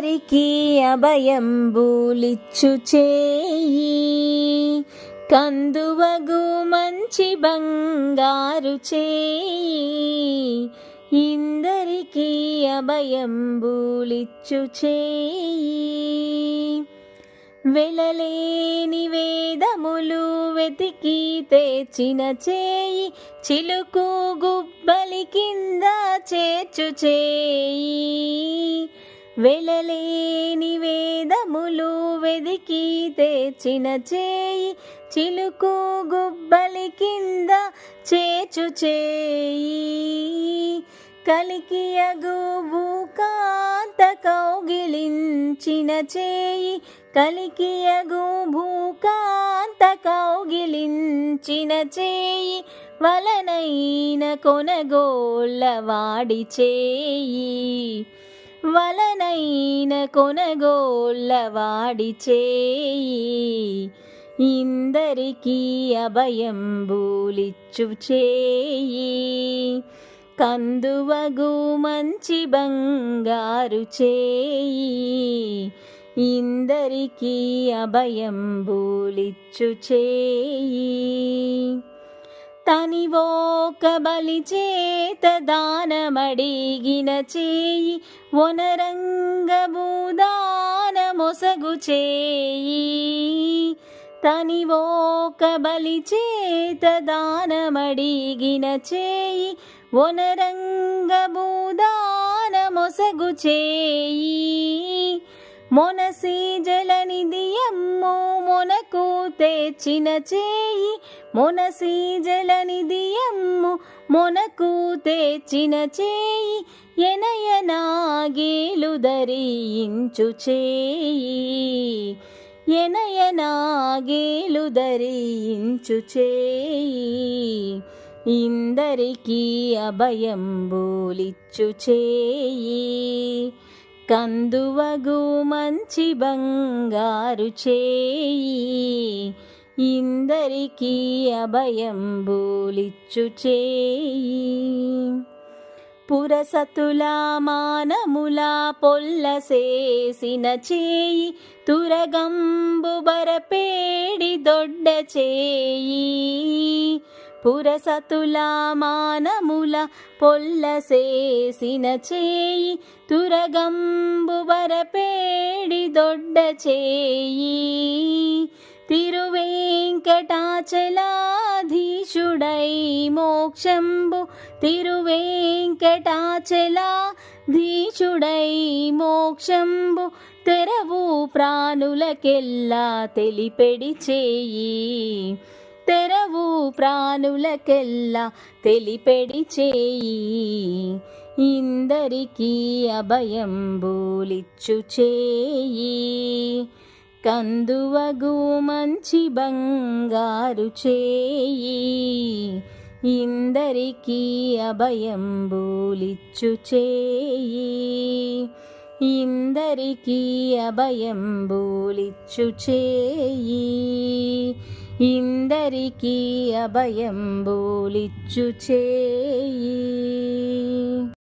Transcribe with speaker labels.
Speaker 1: ఇందరికీ అభయంబూలిచ్చు చేయి? కందువగు మంచి బంగారు చేయి. ఇందరికీ అభయంబూలిచ్చు చేయి? వెలలేని వేదములు వెతికి తెచిన చేయి. చిలుకు గుబ్బలి కింద చేర్చు చేయి. వెలలేని వేదములు వెదికి తెచ్చిన చేయి చిలుకు గుబ్బలి కింద చేచు చేయి. కలికియగువు కాంత కౌగిలించిన చేయి కలికియగు భూకాంత కౌగిలించిన చేయి వలనైన కొనగోళ్ళ వాడి చేయి. వలనైన కొనగోళ్ళ వాడి చేయి ఇందరికీ అభయంబూలిచ్చు చేయి. కందువగు మంచి బంగారు చేయి ఇందరికీ అభయంబూలిచ్చు చేయి. తనివోక బలి చేత దానమడిగిన చేయి ఒనరంగభూదాన మొసగు చేయి. తనివోక బలి చేత దానమడిగిన చేయి ఒనరంగభూదాన మొసగు చేయి. మొనసి జలనిధియమ్ము మొనకు తెచ్చిన చేయి. మొనసి జలనిధియమ్ము మొనకు తెచ్చిన చేయి. ఎనయనాగేలు ధరించు చేయి. ఎనయనాగేలు ధరించు చేయి. ఇందరికీ అభయంబూలిచ్చు చేయి. కందువగు మంచి బంగారు చేయి ఇందరికీ అభయంబూలిచ్చు చేయి. పురసతుల మానముల పొల్లసేసిన చేయి తురగంబు బరపేడి దొడ్డ చేయి. పురసతుల మానముల పొల్లసేసిన చేయి తురగంబు వరపేడి దొడ్డ చేయి. తిరువేంకటాచలాధీశుడై మోక్షంబు తిరువేంకటాచలాధీశుడై మోక్షంబు తెరవు ప్రాణులకెల్లా తెలిపెడి చేయి. తెరవు ప్రాణులకెల్లా తెలిపెడి చేయి. ఇందరికీ అభయంబూలిచ్చు చేయి. కందువగు మంచి బంగారు చేయి. ఇందరికీ అభయంబూలిచ్చు చేయి. ఇందరికీ అభయంబూలిచ్చు చేయి. ఇందరికీ అభయంబూలిచ్చు చేయి.